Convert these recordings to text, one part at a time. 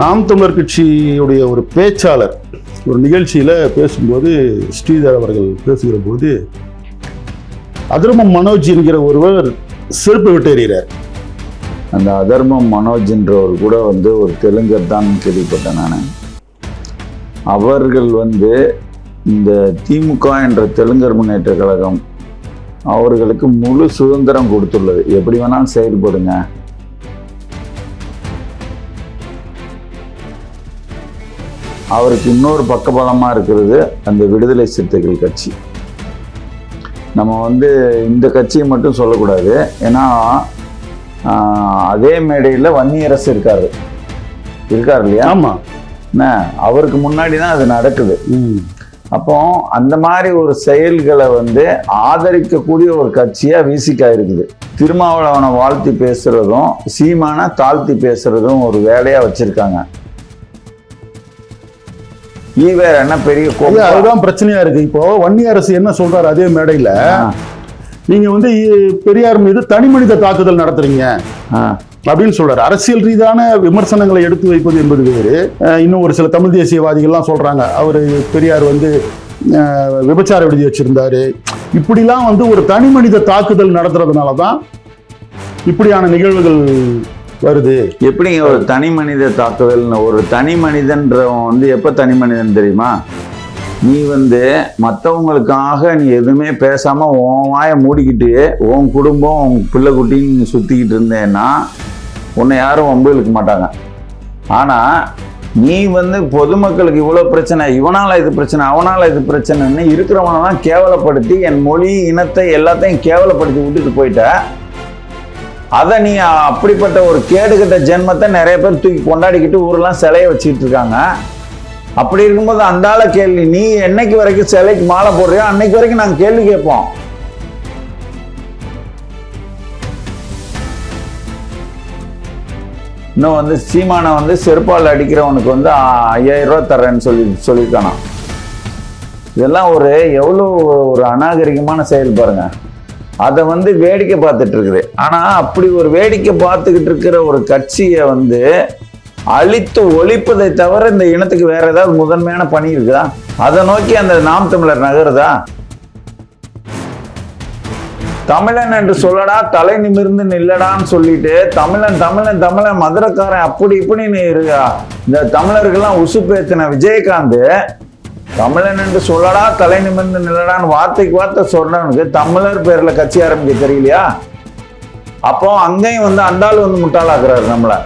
நாம் தமிழர் கட்சியுடைய ஒரு பேச்சாளர் ஒரு நிகழ்ச்சியில் பேசும்போது ஸ்ரீதர் அவர்கள் பேசுகிற போது அதர்மம் மனோஜ் என்கிற ஒருவர் செருப்பு விட்டு எறிகிறார் அந்த அதர்மம் மனோஜ்ன்றவர் கூட வந்து ஒரு தெலுங்கர் தான் கேள்விப்பட்டேன் நான். அவர்கள் வந்து இந்த திமுக என்ற தெலுங்கர் முன்னேற்ற கழகம் அவர்களுக்கு முழு சுதந்திரம் கொடுத்துள்ளது. எப்படி வேணாலும் செயல்படுங்க. அவருக்கு இன்னொரு பக்கபலமாக இருக்கிறது அந்த விடுதலை சிறுத்தைகள் கட்சி. நம்ம வந்து இந்த கட்சியை மட்டும் சொல்லக்கூடாது. ஏன்னா அதே மேடையில் வன்னியரசு இருக்காரு. இருக்கார் இல்லையா? ஆமாம் என்ன? அவருக்கு முன்னாடி தான் அது நடக்குது. அப்போ அந்த மாதிரி ஒரு செயல்களை வந்து ஆதரிக்கக்கூடிய ஒரு கட்சியா விசிகா இருக்குது திருமாவளவனை வாழ்த்தி பேசுறதும் சீமான தாழ்த்தி பேசுறதும் ஒரு வேலையா வச்சிருக்காங்க. ஈவேர என்ன பெரிய அதுதான் பிரச்சனையா இருக்கு. இப்போ வன்னி அரசு என்ன சொல்றாரு அதே மேடையில? நீங்க வந்து பெரியார் மீது தனி மனித தாக்குதல் நடத்துறீங்க. அப்படின்னு சொல்றாரு. அரசியல் ரீதியான விமர்சனங்களை எடுத்து வைப்பது என்பது வேறு. இன்னும் ஒரு சில தமிழ் தேசியவாதிகள்லாம் சொல்றாங்க. அவர் பெரியார் வந்து விபச்சார விடுதி வச்சிருந்தாரு. இப்படிலாம் வந்து ஒரு தனி மனித தாக்குதல் நடத்துறதுனால தான் இப்படியான நிகழ்வுகள் வருது. எப்படி ஒரு தனி மனித தாக்குதல்னு ஒரு தனி மனிதன்றவன் வந்து எப்ப தனி மனிதன் தெரியுமா? நீ வந்து மற்றவங்களுக்காக நீ எதுவுமே பேசாம உன் வாயை மூடிக்கிட்டு உன் குடும்பம் உன் பிள்ளை குட்டின்னு நீ சுத்திக்கிட்டு இருந்தேன்னா உன்னை யாரும் வம்பு இழுக்க மாட்டாங்க. ஆனா நீ வந்து பொதுமக்களுக்கு இவ்வளோ பிரச்சனை இவனால் இது பிரச்சனை அவனால் இது பிரச்சனைன்னு இருக்கிறவனெல்லாம் கேவலப்படுத்தி என் மொழி இனத்தை எல்லாத்தையும் கேவலப்படுத்தி விட்டுட்டு போயிட்ட. அதை நீ அப்படிப்பட்ட ஒரு கேடுகட்ட ஜென்மத்தை நிறைய பேர் தூக்கி கொண்டாடிக்கிட்டு ஊரெல்லாம் சிலையை வச்சுக்கிட்டு இருக்காங்க. அப்படி இருக்கும்போது அந்தால கேள்வி நீ என்னைக்கு வரைக்கும் சிலைக்கு மாலை போடுறியோ அன்னைக்கு வரைக்கும் நாங்கள் கேள்வி கேட்போம். இன்னும் வந்து சீமானை வந்து செருப்பால் அடிக்கிறவனுக்கு வந்து ஐயாயிரம் ரூபா தர்றேன்னு சொல்லி சொல்லியிருக்கானா இதெல்லாம் ஒரு எவ்வளோ ஒரு அநாகரிகமான செயல் பாருங்கள் அதை வந்து வேடிக்கை பார்த்துட்டு இருக்குது. ஆனா அப்படி ஒரு வேடிக்கை பார்த்துக்கிட்டு இருக்கிற ஒரு கட்சியை வந்து அழித்து ஒழிப்பதை தவிர இந்த இனத்துக்கு வேற ஏதாவது முதன்மையான பணி இருக்குதா? அதை நோக்கி அந்த நாம் தமிழர் நகருதா? தமிழன் என்று சொல்லடா தலை நிமிர்ந்து நில்லடான்னு சொல்லிட்டு தமிழன் தமிழன் தமிழன் மதுரக்காரன் அப்படி இப்படின்னு இருக்கா. இந்த தமிழர்கள்லாம் உசுப்பேத்தின விஜயகாந்த் தமிழன் என்று சொல்லடா தலை நிமிர்ந்து நில்லடான்னு வார்த்தைக்கு வார்த்தை சொன்னவனுக்கு தமிழர் பேரில் கட்சி ஆரம்பிக்க தெரியலையா? அப்போ அங்கேயும் வந்து அண்டாள் வந்து முட்டாளாக்குறாரு நம்மளை.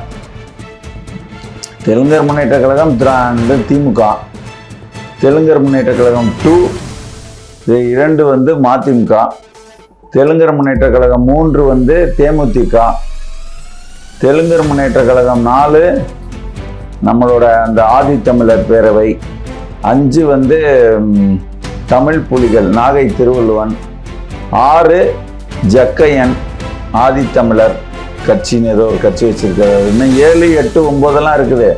தெலுங்கர் முன்னேற்ற கழகம் திராண்டு திமுக. தெலுங்கர் முன்னேற்ற கழகம் டூ இரண்டு வந்து மதிமுக. தெலுங்கர் முன்னேற்ற கழகம் மூன்று வந்து தேமுதிக. தெலுங்கர் முன்னேற்ற கழகம் நாலு நம்மளோட அந்த ஆதித்தமிழர் பேரவை. அஞ்சு வந்து தமிழ் புலிகள். நாகை திருவள்ளுவன். ஆறு ஜக்கையன் ஆதித்தமிழர் கட்சின்னு ஏதோ ஒரு கட்சி வச்சிருக்காரு இன்னும் ஏழு எட்டு ஒம்போதெல்லாம் இருக்குது.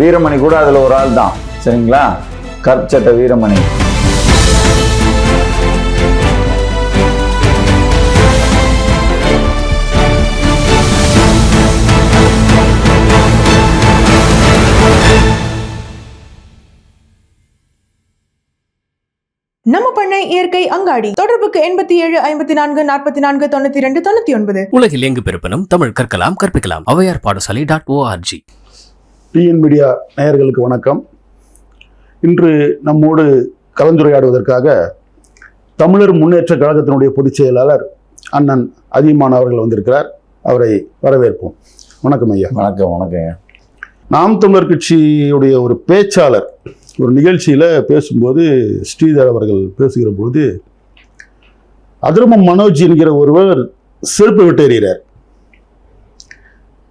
வீரமணி கூட அதில் ஒரு ஆள் தான் சரிங்களா? கற்சட்ட வீரமணி. நம்ம பண்ணை இயற்கை அங்காடி. தொடர்புக்கு எண்பத்தி ஏழு ஐம்பத்தி நான்கு நாற்பத்தி நான்கு தொண்ணூத்தி ரெண்டு தொண்ணூத்தி ஒன்பது. உலகில் எங்கு பிறப்பினும் தமிழ் கற்கலாம் கற்பிக்கலாம். ஔவையார் பாடசாலை டாட் ஓஆர்ஜி டிஎன் மீடியா நேயர்களுக்கு வணக்கம். இன்று நம்மோடு கலந்துரையாடுவதற்காக தமிழர் முன்னேற்ற கழகத்தினுடைய பொதுச் செயலாளர் அண்ணன் அதியமான் அவர்கள் வந்திருக்கிறார். அவரை வரவேற்போம். வணக்கம் ஐயா. வணக்கம் வணக்கம் நாம் தமிழர் கட்சியுடைய ஒரு பேச்சாளர் ஒரு நிகழ்ச்சியில் பேசும்போது ஸ்ரீதர் அவர்கள் பேசுகிற பொழுது அதர்மம் மனோஜ் என்கிற ஒருவர் செருப்பு விட்டு எறிகிறார்.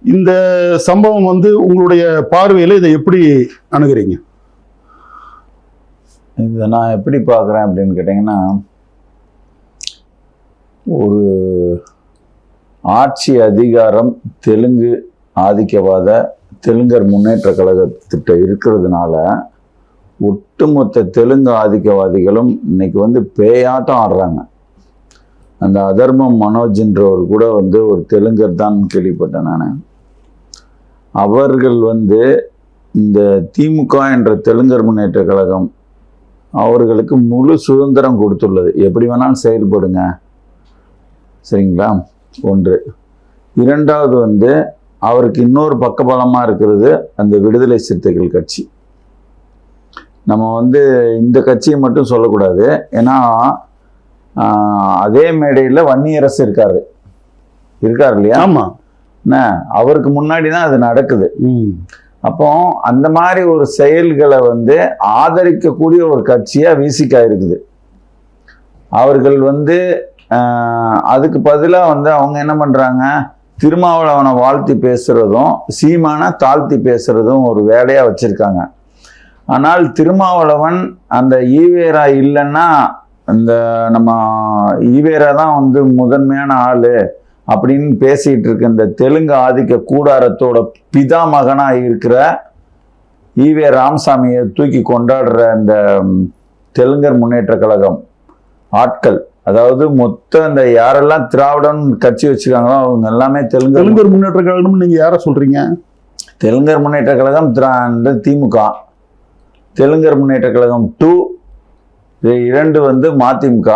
இந்த சம்பவம் வந்து உங்களுடைய பார்வையில் இதை எப்படி அணுகிறீங்க? இதை நான் எப்படி பார்க்குறேன் அப்படின்னு கேட்டிங்கன்னா ஒரு ஆட்சி அதிகாரம் தெலுங்கு ஆதிக்கவாத தெலுங்கர் முன்னேற்ற கழகத்திட்ட இருக்கிறதுனால ஒட்டுமொத்த தெலுங்கு ஆதிக்கவாதிகளும் இன்னைக்கு வந்து பேயாட்டம் ஆடுறாங்க. அந்த அதர்மம் மனோஜ்ன்றவர் கூட வந்து ஒரு தெலுங்கர் தான் கேள்விப்பட்டேன் நான். அவர்கள் வந்து இந்த திமுக என்ற தெலுங்கர் முன்னேற்ற கழகம் அவர்களுக்கு முழு சுதந்திரம் கொடுத்துள்ளது. எப்படி வேணாலும் செயல்படுங்க. சரிங்களா? ஒன்று. இரண்டாவது வந்து அவருக்கு இன்னொரு பக்கபலமாக இருக்கிறது அந்த விடுதலை சிறுத்தைகள் கட்சி. நம்ம வந்து இந்த கட்சியை மட்டும் சொல்லக்கூடாது. ஏன்னா அதே மேடையில் வன்னியரசு இருக்காரு. இருக்கார் இல்லையா? ஆமா. என்ன? அவருக்கு முன்னாடி தான் அது நடக்குது. அப்போ அந்த மாதிரி ஒரு செயல்களை வந்து ஆதரிக்கக்கூடிய ஒரு கட்சியா விசிகா இருக்குது அவர்கள் வந்து அதுக்கு பதிலாக வந்து அவங்க என்ன பண்றாங்க? திருமாவளவனை வாழ்த்தி பேசுறதும் சீமான தாழ்த்தி பேசுறதும் ஒரு வேலையா வச்சிருக்காங்க. ஆனால் திருமாவளவன் அந்த ஈவேரா இல்லைன்னா இந்த நம்ம ஈவேரா தான் வந்து முதன்மையான ஆளு அப்படின்னு பேசிட்டு இருக்க இந்த தெலுங்கு ஆதிக்க கூடாரத்தோட பிதாமகனா இருக்கிற ஈவே ராமசாமியை தூக்கி கொண்டாடுற இந்த தெலுங்கர் முன்னேற்ற கழகம் ஆட்கள். அதாவது மொத்த இந்த யாரெல்லாம் திராவிடன் கட்சி வச்சிருக்காங்களோ அவங்க எல்லாமே தெலுங்கு தெலுங்கர் முன்னேற்ற கழகம் நீங்க யார சொல்றீங்க? தெலுங்கர் முன்னேற்ற கழகம் திரா- திமுக. தெலுங்கர் முன்னேற்ற கழகம் டூ இரண்டு வந்து மதிமுக.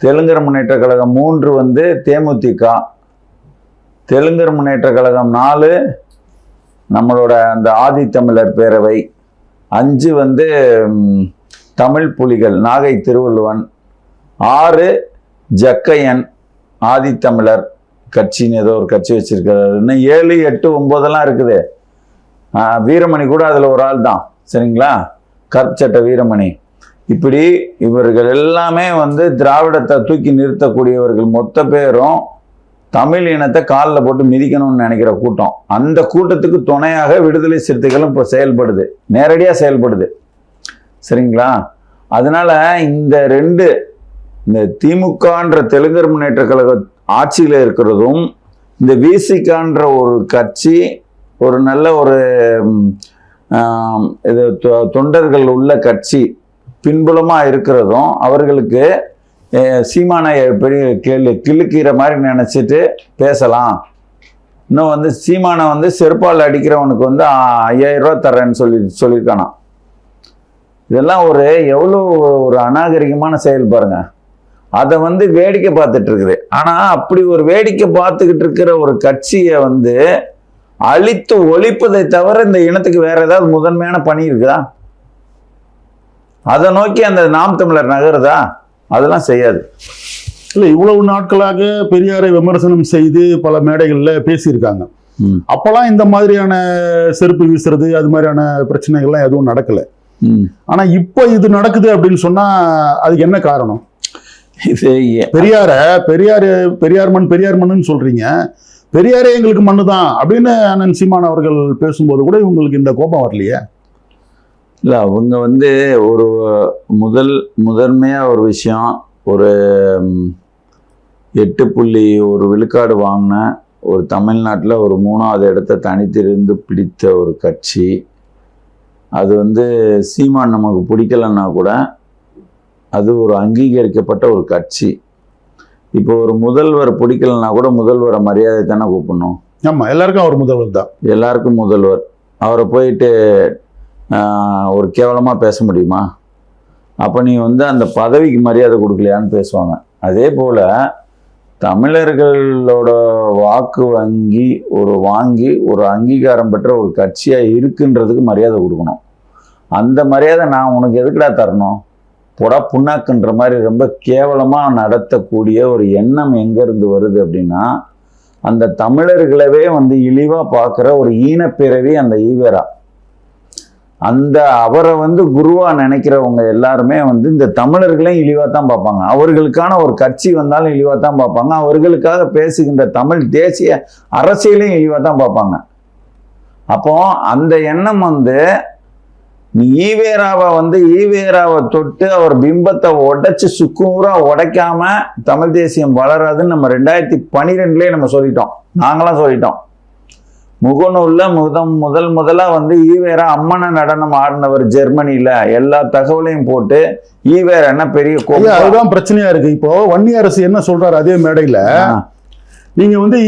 தெலுங்கர் முன்னேற்ற கழகம் மூன்று வந்து தேமுதிக. தெலுங்கர் முன்னேற்ற கழகம் நாலு நம்மளோட அந்த ஆதித்தமிழர் பேரவை. அஞ்சு வந்து தமிழ் புலிகள் நாகை திருவள்ளுவன். ஆறு ஜக்கையன் ஆதித்தமிழர் கட்சின்னு ஏதோ ஒரு கட்சி வச்சிருக்காரு இன்னும் ஏழு எட்டு ஒம்போதெல்லாம் இருக்குது. வீரமணி கூட அதில் ஒரு ஆள் தான் சரிங்களா? கற்சட்ட வீரமணி. இப்படி இவர்கள் எல்லாமே வந்து திராவிடத்தை தூக்கி நிறுத்தக்கூடியவர்கள் மொத்த பேரும் தமிழ் இனத்தை காலில் போட்டு மிதிக்கணும்னு நினைக்கிற கூட்டம். அந்த கூட்டத்துக்கு துணையாக விடுதலை சிறுத்தைகளும் இப்போ செயல்படுது. நேரடியாக செயல்படுது. சரிங்களா? அதனால் இந்த ரெண்டு இந்த திமுகன்ற தெலுங்கர் முன்னேற்ற கழக ஆட்சியில் இருக்கிறதும் இந்த விசிகான்ற ஒரு கட்சி ஒரு நல்ல ஒரு இது தொ- தொண்டர்கள் உள்ள கட்சி பின்புலமாக இருக்கிறதும் அவர்களுக்கு சீமானை பெரிய கேள்வி கிழுக்கிற மாதிரி நினச்சிட்டு பேசலாம். இன்னும் வந்து சீமானை வந்து செருப்பால் அடிக்கிறவனுக்கு வந்து ஐயாயிரம் ரூபா தரேன்னு சொல்லி சொல்லியிருக்கானா. இதெல்லாம் ஒரு எவ்வளோ ஒரு அநாகரிகமான செயல் பாருங்க. அதை வந்து வேடிக்கை பார்த்துட்டு இருக்குது. ஆனால் அப்படி ஒரு வேடிக்கை பார்த்துக்கிட்டு இருக்கிற ஒரு கட்சியை வந்து அழித்து ஒழிப்பதை தவிர இந்த இனத்துக்கு வேற ஏதாவது முதன்மையான பணி இருக்குதா? அதை நோக்கி அந்த நாம் தமிழர் நகருதா? அதெல்லாம் செய்யாது. இல்ல இவ்வளவு நாட்களாக பெரியாரை விமர்சனம் செய்து பல மேடைகள்ல பேசியிருக்காங்க. அப்பெல்லாம் இந்த மாதிரியான செருப்பு வீசுறது அது மாதிரியான பிரச்சனைகள்லாம் எதுவும் நடக்கல. ஆனா இப்போ இது நடக்குது அப்படின்னு சொன்னா அதுக்கு என்ன காரணம்? பெரியார பெரியார் பெரியார் மண் பெரியார் மண்ணுன்னு சொல்றீங்க. பெரியாரே எங்களுக்கு மண்ணு தான் அப்படின்னு அண்ணன் சீமான் அவர்கள் பேசும்போது கூட இவங்களுக்கு இந்த கோபம் வரலையே? இல்லை அவங்க வந்து ஒரு முதல் முதன்மையாக ஒரு விஷயம் ஒரு எட்டு புள்ளி ஒரு விழுக்காடு வாங்கின ஒரு தமிழ்நாட்டில் ஒரு மூணாவது இடத்த தனித்திருந்து பிடித்த ஒரு கட்சி. அது வந்து சீமான் நமக்கு பிடிக்கலன்னா கூட அது ஒரு அங்கீகரிக்கப்பட்ட ஒரு கட்சி. இப்போ ஒரு முதல்வர் பிடிக்கலன்னா கூட முதல்வரை மரியாதை தானே கூப்பிடணும்? ஆமா எல்லாருக்கும் அவர் முதல்வர் தான். எல்லாருக்கும் முதல்வர். அவரை போயிட்டு ஒரு கேவலமாக பேச முடியுமா? அப்போ நீ வந்து அந்த பதவிக்கு மரியாதை கொடுக்கலையான்னு பேசுவாங்க. அதே போல் தமிழர்களோட வாக்கு வங்கி ஒரு வாங்கி ஒரு அங்கீகாரம் பெற்ற ஒரு கட்சியாக இருக்குன்றதுக்கு மரியாதை கொடுக்கணும். அந்த மரியாதை நான் உனக்கு எதுக்குடா தரணும்? பொடா புண்ணாக்குன்ற மாதிரி ரொம்ப கேவலமாக நடத்தக்கூடிய ஒரு எண்ணம் எங்கேருந்து வருது அப்படின்னா அந்த தமிழர்களவே வந்து இழிவாக பார்க்குற ஒரு ஈனப்பிறவி அந்த ஈவேரா. அந்த அவரை வந்து குருவாக நினைக்கிறவங்க எல்லாருமே வந்து இந்த தமிழர்களையும் இழிவாக தான் பார்ப்பாங்க. அவர்களுக்கான ஒரு கட்சி வந்தாலும் இழிவாக தான் பார்ப்பாங்க. அவர்களுக்காக பேசுகின்ற தமிழ் தேசிய அரசியலையும் இழிவாக தான் பார்ப்பாங்க. அப்போ அந்த எண்ணம் வந்து ஈவேராவை வந்து ஈவேராவை தொட்டு அவர் பிம்பத்தை உடைச்சு சுக்குநூறா உடைக்காம தமிழ் தேசியம் வளராதுன்னு நம்ம ரெண்டாயிரத்தி பன்னிரெண்டுலயே நம்ம சொல்லிட்டோம். நாங்களாம் சொல்லிட்டோம். முகநூல்ல முதல் முதல் முதலா வந்து ஈவேரா அம்மன நடனம் ஆடினவர் ஜெர்மனில எல்லா தகவலையும் போட்டு ஈவேரா என்ன பெரிய கொம்பா- அதுதான் பிரச்சனையா இருக்கு. இப்போ வன்னி அரசு என்ன சொல்றாரு அதே மேடையில? ஆ, நீங்க வந்து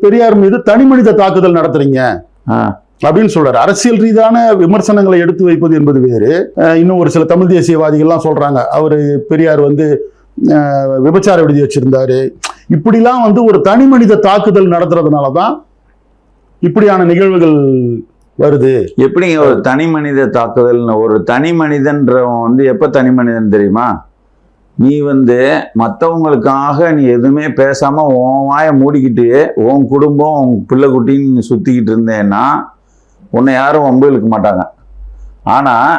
பெரியார் மீது தனி மனித தாக்குதல் நடத்துறீங்க. அப்படின்னு சொல்றாரு. அரசியல் ரீதியான விமர்சனங்களை எடுத்து வைப்பது என்பது வேறு. இன்னும் ஒரு சில தமிழ் தேசியவாதிகள்லாம் சொல்றாங்க. அவர் பெரியார் வந்து விபச்சார விடுதி வச்சிருந்தாரு. இப்படிலாம் வந்து ஒரு தனி மனித தாக்குதல் நடத்துறதுனால தான் இப்படியான நிகழ்வுகள் வருது. எப்படி ஒரு தனி மனித தாக்குதல்னு ஒரு தனி மனிதன்றவன் வந்து எப்ப தனி மனிதன் தெரியுமா? நீ வந்து மற்றவங்களுக்காக நீ எதுவுமே பேசாம உன் வாயை மூடிக்கிட்டு உன் குடும்பம் உன் பிள்ளை குட்டின்னு சுற்றிக்கிட்டு சுத்திக்கிட்டு இருந்தேன்னா உன்னை யாரும் வம்பு இழுக்க மாட்டாங்க. ஆனால்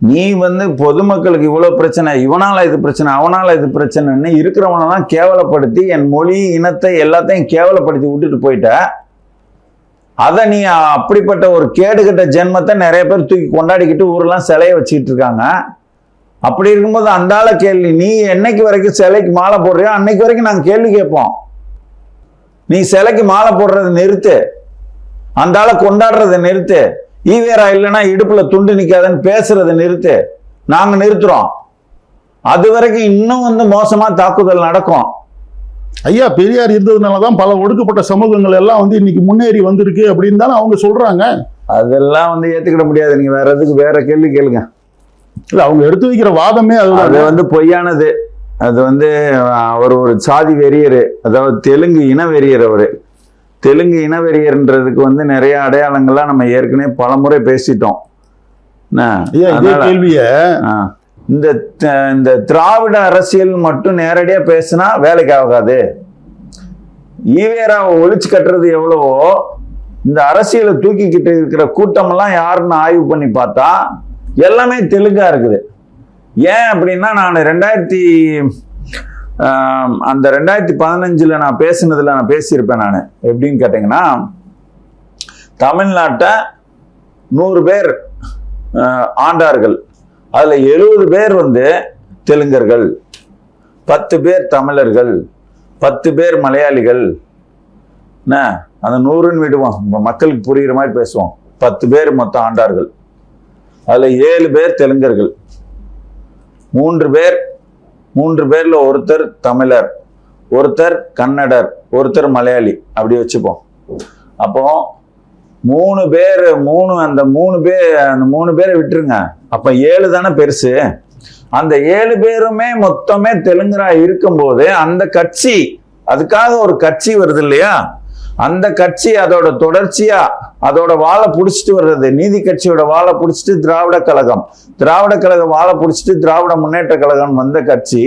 நீ வந்து பொதுமக்களுக்கு இவ்வளோ பிரச்சனை இவனால் இது பிரச்சனை அவனால் இது பிரச்சனைன்னு இருக்கிறவனெல்லாம் கேவலப்படுத்தி என் மொழி இனத்தை எல்லாத்தையும் கேவலப்படுத்தி விட்டுட்டு போயிட்ட. அதை நீ அப்படிப்பட்ட ஒரு கேடுகட்ட ஜென்மத்தை நிறைய பேர் தூக்கி கொண்டாடிக்கிட்டு ஊரெல்லாம் சிலையை வச்சுக்கிட்டு இருக்காங்க. அப்படி இருக்கும்போது அந்த ஆள கேள்வி நீ என்னைக்கு வரைக்கும் சிலைக்கு மாலை போடுறியோ அன்னைக்கு வரைக்கும் நாங்கள் கேள்வி கேட்போம். நீ சிலைக்கு மாலை போடுறதை நிறுத்து. அந்த ஆளை கொண்டாடுறதை நிறுத்து. ஈவேரா இல்லைன்னா இடுப்புல துண்டு நிக்காதன்னு பேசுறதை நிறுத்து. நாங்க நிறுத்துறோம். அது வரைக்கும் இன்னும் வந்து மோசமா தாக்குதல் நடக்கும். ஐயா பெரியார் இருந்ததுனால தான் பல ஒடுக்கப்பட்ட சமூகங்கள் எல்லாம் வந்து இன்னைக்கு முன்னேறி வந்திருக்கு அப்படின்னு தானே அவங்க சொல்றாங்க. அதெல்லாம் வந்து ஏத்துக்கிட முடியாது. நீங்க வேற எதுக்கு வேற கேள்வி கேளுங்க. இல்ல அவங்க எடுத்து வைக்கிற வாதமே அது வந்து பொய்யானது. அது வந்து அவர் ஒரு சாதி வெறியர். அதாவது தெலுங்கு இன வெறியர் அவரு. தெலுங்கு இன வெறியர்ன்றதுக்கு வந்து நிறைய அடையாளங்கள்லாம் நம்ம ஏற்கனவே பலமுறை பேசிட்டோம். கேள்விய. இந்த இந்த திராவிட அரசியல் மட்டும் நேரடியா பேசினா வேலைக்கு ஆகாது. ஈவேராவை ஒழிச்சு கட்டுறது எவ்வளவோ இந்த அரசியலை தூக்கிக்கிட்டு இருக்கிற கூட்டமெல்லாம் யாருன்னு ஆய்வு பண்ணி பார்த்தா எல்லாமே தெலுங்கா இருக்குது. ஏன் அப்படின்னா நான் ரெண்டாயிரத்தி அந்த ரெண்டாயிரத்தி பதினஞ்சில் நான் பேசினதில் நான் பேசியிருப்பேன் நான். எப்படின்னு கேட்டிங்கன்னா தமிழ்நாட்டை நூறு பேர் ஆண்டார்கள். அதில் எழுபது பேர் வந்து தெலுங்கர்கள் பத்து பேர் தமிழர்கள் பத்து பேர் மலையாளிகள். என்ன? அந்த நூறுன்னு விடுவோம். மக்களுக்கு புரிகிற மாதிரி பேசுவோம். பத்து பேர் மொத்தம் ஆண்டார்கள். அதில் ஏழு பேர் தெலுங்கர்கள். மூன்று பேர் மூன்று பேரில் ஒருத்தர் தமிழர் ஒருத்தர் கன்னடர் ஒருத்தர் மலையாளி. அப்படி வச்சுப்போம். அப்போ மூணு பேர் மூணு அந்த மூணு பேர் அந்த மூணு பேரை விட்டுருங்க. அப்போ ஏழு தானே பெருசு. அந்த ஏழு பேருமே மொத்தமே தெலுங்குரா இருக்கும்போது அந்த கட்சி அதுக்காக ஒரு கட்சி வருது இல்லையா? அந்த கட்சி அதோட தொடர்ச்சியா அதோட வாழை பிடிச்சிட்டு வர்றது நீதி கட்சியோட வாழை பிடிச்சிட்டு திராவிட கழகம். திராவிட கழகம் வாழை பிடிச்சிட்டு திராவிட முன்னேற்ற கழகம் வந்த கட்சி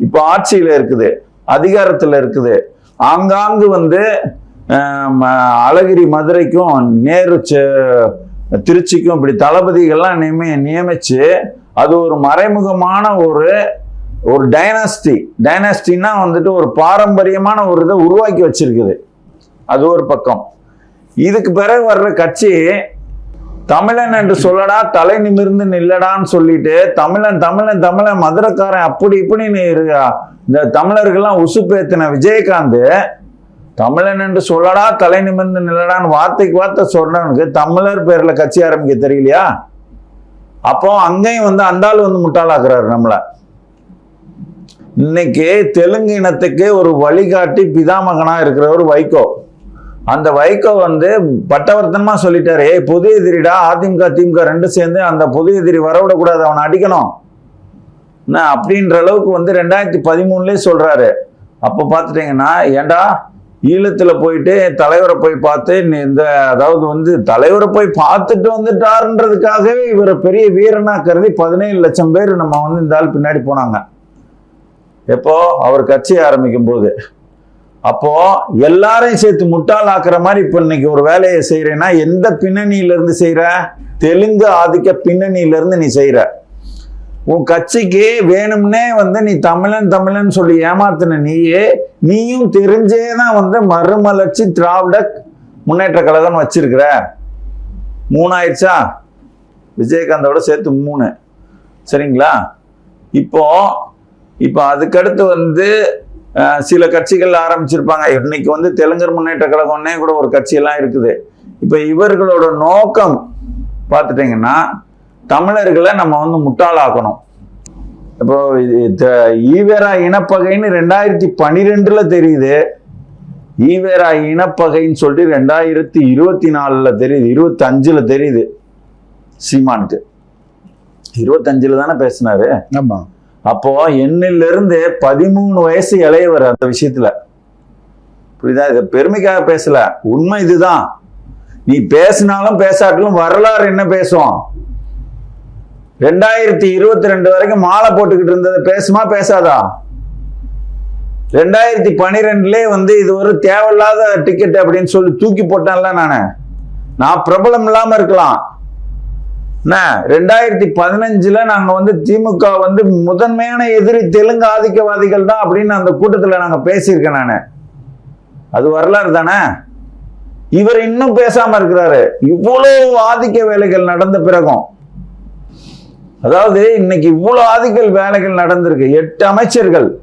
இப்போ ஆட்சியில இருக்குது அதிகாரத்துல இருக்குது. ஆங்காங்கு வந்து அழகிரி மதுரைக்கும் நேரு திருச்சிக்கும் இப்படி தளபதிகள்லாம் நியமி நியமிச்சு அது ஒரு மறைமுகமான ஒரு ஒரு டைனாஸ்டி டைனாஸ்டின்னா வந்துட்டு ஒரு பாரம்பரியமான ஒரு இதை உருவாக்கி வச்சிருக்குது. அது ஒரு பக்கம். இதுக்கு பிறகு வர்ற கட்சி தமிழன் என்று சொல்லடா தலை நிமிர்ந்து நில்லடான்னு சொல்லிட்டு தமிழன் தமிழன் தமிழன் மதுரக்காரன் அப்படி இப்படின்னு இருக்கா இந்த தமிழர்கள்லாம் உசுப்பேத்தின விஜயகாந்த் தமிழன் என்று சொல்லடா தலை நிமிர்ந்து நில்லடான்னு வார்த்தைக்கு வார்த்தை சொல்றவனுக்கு தமிழர் பேர்ல கட்சி ஆரம்பிக்க தெரியலையா? அப்போ அங்கேயும் வந்து அந்த வந்து முட்டாளாக்குறாரு நம்மள. இன்னைக்கு தெலுங்கு இனத்துக்கு ஒரு வழிகாட்டி பிதாமகனா இருக்கிறவர் வைகோ. அந்த வைகோ வந்து பட்டவர்த்தனமா சொல்லிட்டாரு ஏய் புது எதிரிடா அதிமுக திமுக ரெண்டு சேர்ந்து அந்த புது எதிரி வரவிடக்கூடாது அவனை அடிக்கணும். என்ன அப்படின்ற அளவுக்கு வந்து ரெண்டாயிரத்தி பதிமூணுலயே சொல்றாரு. அப்போ பார்த்துட்டீங்கன்னா ஏண்டா ஈழத்தில் போயிட்டு தலைவரை போய் பார்த்து நீ இந்த அதாவது வந்து தலைவரை போய் பார்த்துட்டு வந்துட்டாருன்றதுக்காகவே இவரை பெரிய வீரனா கருதி பதினேழு லட்சம் பேர் நம்ம வந்து இந்த ஆள் பின்னாடி போனாங்க. எப்போ? அவர் கட்சி ஆரம்பிக்கும் போது அப்போ எல்லாரையும் சேர்த்து முட்டாள் ஆக்குற மாதிரி இப்ப இன்னைக்கு ஒரு வேலையை செய்யறேன்னா எந்த பின்னணியில இருந்து செய்யற? தெலுங்கு ஆதிக்க பின்னணியில இருந்து நீ செய்யற. உன் கட்சிக்கு வேணும்னே வந்து நீ தமிழன் தமிழன் சொல்லி ஏமாத்தின நீயே நீயும் தெரிஞ்சே தான் வந்து மறுமலர்ச்சி திராவிட முன்னேற்ற கழகம் வச்சிருக்கிற. மூணாயிடுச்சா? விஜயகாந்தோட சேர்த்து மூணு. சரிங்களா? இப்போ இப்போ அதுக்கடுத்து வந்து சில கட்சிகள் ஆரம்பிச்சிருப்பாங்க. இன்னைக்கு வந்து தெலுங்கர் முன்னேற்ற கழகம்னே கூட ஒரு கட்சியெல்லாம் இருக்குது. இப்போ இவர்களோட நோக்கம் பார்த்துட்டிங்கன்னா தமிழர்களை நம்ம வந்து முட்டாளாக்கணும். இப்போ இது த- ஈவேரா இனப்பகைன்னு ரெண்டாயிரத்தி பனிரெண்டில் தெரியுது. ஈவேரா இனப்பகைன்னு சொல்லிட்டு ரெண்டாயிரத்தி இருபத்தி நாலில் தெரியுது. இருபத்தஞ்சில் தெரியுது சீமானுக்கு. இருபத்தஞ்சில் தானே பேசினாரு. ஆமாம் அப்போ என்னிலிருந்து பதிமூணு வயசு இளையவர் அந்த விஷயத்துல. புரியுதா? இதை பெருமைக்காக பேசல. உண்மை இதுதான். நீ பேசினாலும் பேசாட்டிலும் வரலாறு என்ன பேசும்? ரெண்டாயிரத்தி இருபத்தி ரெண்டு வரைக்கும் மாலை போட்டுக்கிட்டு இருந்தது பேசுமா பேசாதா? ரெண்டாயிரத்தி பனிரெண்டுலே வந்து இது ஒரு தேவையில்லாத டிக்கெட் அப்படின்னு சொல்லி தூக்கி போட்டேன்ல நானு. நான் பிரபலம் இல்லாம இருக்கலாம். என்ன? ரெண்டாயிரத்தி பதினஞ்சுல நாங்க வந்து திமுக வந்து முதன்மையான எதிரி தெலுங்கு ஆதிக்கவாதிகள் தான் அப்படின்னு அந்த கூட்டத்துல நாங்க பேசியிருக்கேன் நானு. அது வரலாறு தானே? இவர் இன்னும் பேசாம இருக்கிறாரு. இவ்வளவு ஆதிக்க வேலைகள் நடந்த பிறகும். அதாவது இன்னைக்கு இவ்வளவு ஆதிக்க வேலைகள் நடந்திருக்கு. எட்டு அமைச்சர்கள்.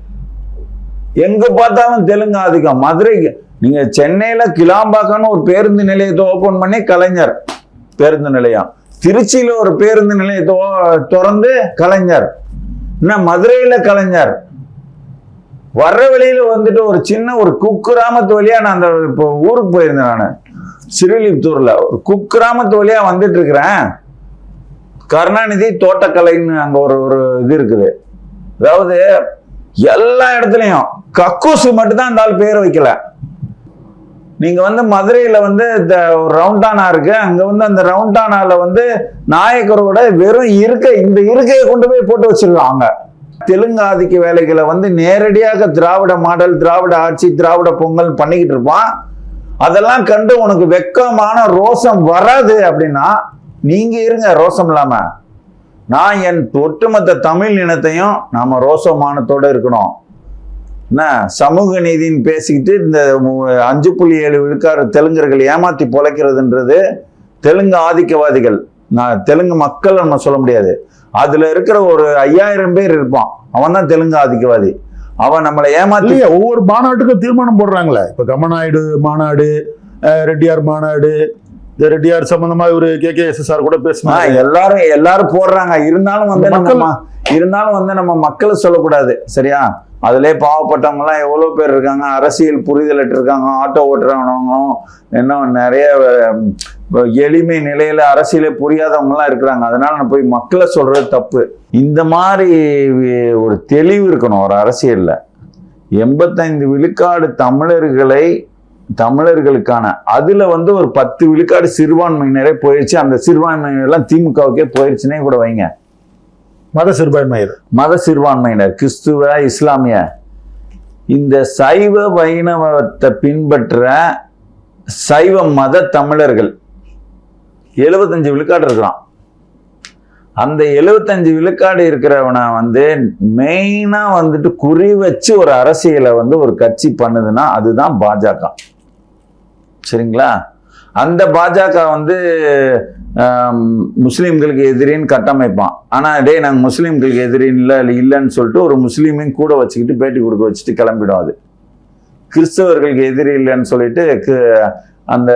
எங்க பார்த்தாலும் தெலுங்கு ஆதிக்கம். மதுரைக்கு நீங்க சென்னையில கிளாம்பாக்கம்னு ஒரு பேருந்து நிலையத்தை ஓபன் பண்ணி கலைஞர் பேருந்து நிலையம். திருச்சியில ஒரு பேருந்து நிலையத்தை திறந்து கலைஞர். இன்னும் மதுரையில கலைஞர். வர்ற வழியில வந்துட்டு ஒரு சின்ன ஒரு குக்கிராமத்து வழியா நான் அந்த இப்போ ஊருக்கு போயிருந்தேன் நான். சிறுலிப்தூர்ல ஒரு குக்கிராமத்து வழியா வந்துட்டு இருக்கிறேன் கருணாநிதி தோட்டக்கலைன்னு அங்க ஒரு ஒரு இது இருக்குது. அதாவது எல்லா இடத்துலையும் கக்கூசு மட்டும்தான் அந்த இந்த ஆள் பேர் வைக்கல. நீங்க வந்து மதுரையில வந்து இந்த ஒரு ரவுண்டானா இருக்கு. அங்க வந்து அந்த ரவுண்டானால வந்து நாயக்கரோட வெறும் இருக்கை இந்த இருக்கையை கொண்டு போய் போட்டு வச்சிருக்காங்க தெலுங்கு ஆதிக்க வேலைகளை வந்து நேரடியாக திராவிட மாடல் திராவிட ஆட்சி திராவிட பொங்கல் பண்ணிக்கிட்டு இருப்பான். அதெல்லாம் கண்டு உனக்கு வெக்கமான ரோசம் வராது அப்படின்னா நீங்க இருங்க ரோசம் இல்லாம. நான் என் ஒட்டுமொத்த தமிழ் இனத்தையும் நாம ரோசமானத்தோட இருக்கணும். என்ன சமூக நீதின்னு பேசிக்கிட்டு இந்த மு- அஞ்சு புள்ளி ஏழு விழுக்காடு தெலுங்கர்கள் ஏமாத்தி பொழைக்கிறதுன்றது தெலுங்கு ஆதிக்கவாதிகள். நான் தெலுங்கு மக்கள் நம்ம சொல்ல முடியாது. அதுல இருக்கிற ஒரு ஐயாயிரம் பேர் இருப்பான். அவன் தான் தெலுங்கு ஆதிக்கவாதி. அவன் நம்மளை ஏமாத்தி ஒவ்வொரு மாநாட்டுக்கும் தீர்மானம் போடுறாங்களே. இப்ப கமநாயுடு மாநாடு ரெட்டியார் மாநாடு இந்த ரெட்டியார் சம்பந்தமா ஒரு கே கே எஸ் கூட ஆ, பேசினாங்க எல்லாரும் எல்லாரும் போடுறாங்க. இருந்தாலும் வந்து நம்ம இருந்தாலும் வந்து நம்ம மக்களை சொல்லக்கூடாது சரியா? அதுலயே பாவப்பட்டவங்க எல்லாம் எவ்வளவு பேர் இருக்காங்க? அரசியல் புரிதல் இருக்காங்க ஆட்டோ ஓட்டுறவங்களும் இன்னும் நிறைய எளிமை நிலையில அரசியலே புரியாதவங்க எல்லாம் இருக்கிறாங்க. அதனால நான் போய் மக்களை சொல்றது தப்பு. இந்த மாதிரி ஒரு தெளிவு இருக்கணும் ஒரு அரசியல்ல. எண்பத்தைந்து விழுக்காடு தமிழர்களை தமிழர்களுக்கான. அதுல வந்து ஒரு பத்து விழுக்காடு சிறுபான்மையினரே போயிடுச்சு அந்த சிறுபான்மையினர் எல்லாம் திமுகவுக்கே போயிடுச்சுன்னே கூட வைங்க. மத சிறுபான்மையர் மத சிறுபான்மையினர் கிறிஸ்துவ இஸ்லாமிய. இந்த சைவ வைணவத்தை பின்பற்ற சைவ மத தமிழர்கள் எழுபத்தஞ்சு விழுக்காடு இருக்கிறான். அந்த எழுபத்தஞ்சு விழுக்காடு இருக்கிறவனை வந்து மெயினா வந்துட்டு குறி வச்சு ஒரு அரசியலை வந்து ஒரு கட்சி பண்ணுதுன்னா அதுதான் பாஜக. சரிங்களா? அந்த பாஜக வந்து முஸ்லீம்களுக்கு எதிரின்னு கட்டமைப்பான். ஆனால் டே நாங்கள் முஸ்லீம்களுக்கு எதிரின்னு இல்லை இல்லைன்னு சொல்லிட்டு ஒரு முஸ்லீமையும் கூட வச்சுக்கிட்டு பேட்டி கொடுக்க வச்சுட்டு கிளம்பிடும் அது. கிறிஸ்தவர்களுக்கு எதிரி இல்லைன்னு சொல்லிட்டு அந்த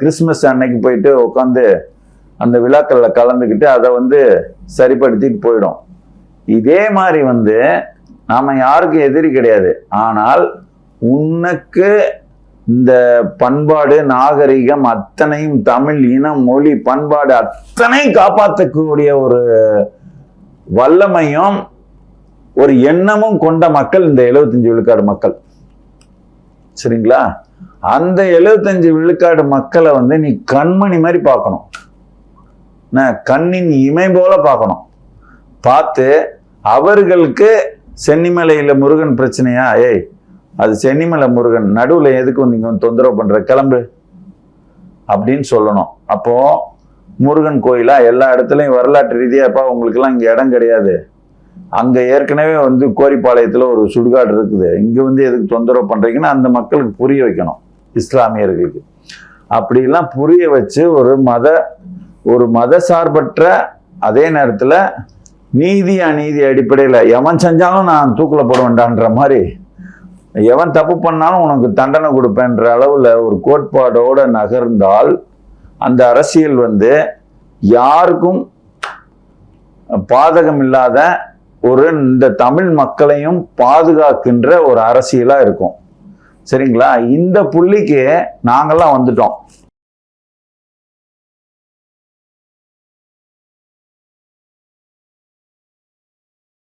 கிறிஸ்மஸ் அன்னைக்கு போயிட்டு உட்காந்து அந்த விழாக்களில் கலந்துக்கிட்டு அதை வந்து சரிப்படுத்திட்டு போயிடும். இதே மாதிரி வந்து நாம் யாருக்கும் எதிரி கிடையாது. ஆனால் உனக்கு இந்த பண்பாடு நாகரிகம் அத்தனையும் தமிழ் இனம் மொழி பண்பாடு அத்தனையும் காப்பாற்றக்கூடிய ஒரு வல்லமையும் ஒரு எண்ணமும் கொண்ட மக்கள் இந்த 75 விழுக்காடு மக்கள். சரிங்களா? அந்த 75 விழுக்காடு மக்களை வந்து நீ கண்மணி மாதிரி பார்க்கணும். கண்ணின் இமை போல பார்க்கணும். பார்த்து அவர்களுக்கு சென்னிமலையில் முருகன் பிரச்சனையா? ஏய் அது சென்னிமலை முருகன் நடுவில் எதுக்கு வந்து வந்து தொந்தரவு பண்ற? கிளம்பு. அப்படின்னு சொல்லணும். அப்போ முருகன் கோயிலா எல்லா இடத்துலையும் வரலாற்று ரீதியாப்பா உங்களுக்கு எல்லாம் இங்க இடம் கிடையாது. அங்க ஏற்கனவே வந்து கோரிப்பாளையத்துல ஒரு சுடுகாடு இருக்குது. இங்க வந்து எதுக்கு தொந்தரவு பண்ணுறீங்கன்னா அந்த மக்களுக்கு புரிய வைக்கணும். இஸ்லாமியர்களுக்கு. அப்படிலாம் புரிய வச்சு ஒரு மத ஒரு மத சார்பற்ற அதே நேரத்துல நீதி அநீதி அடிப்படையில் எவன் செஞ்சாலும் நான் தூக்குல போடுவேன்டான்ற மாதிரி எவன் தப்பு பண்ணாலும் உனக்கு தண்டனை கொடுப்பேன்ற அளவில் ஒரு கோட்பாடோடு நகர்ந்தால் அந்த அரசியல் வந்து யாருக்கும் பாதகம் இல்லாத ஒரு இந்த தமிழ் மக்களையும் பாதுகாக்கின்ற ஒரு அரசியலாக இருக்கும். சரிங்களா? இந்த புள்ளிக்கு நாங்கள்லாம் வந்துட்டோம்.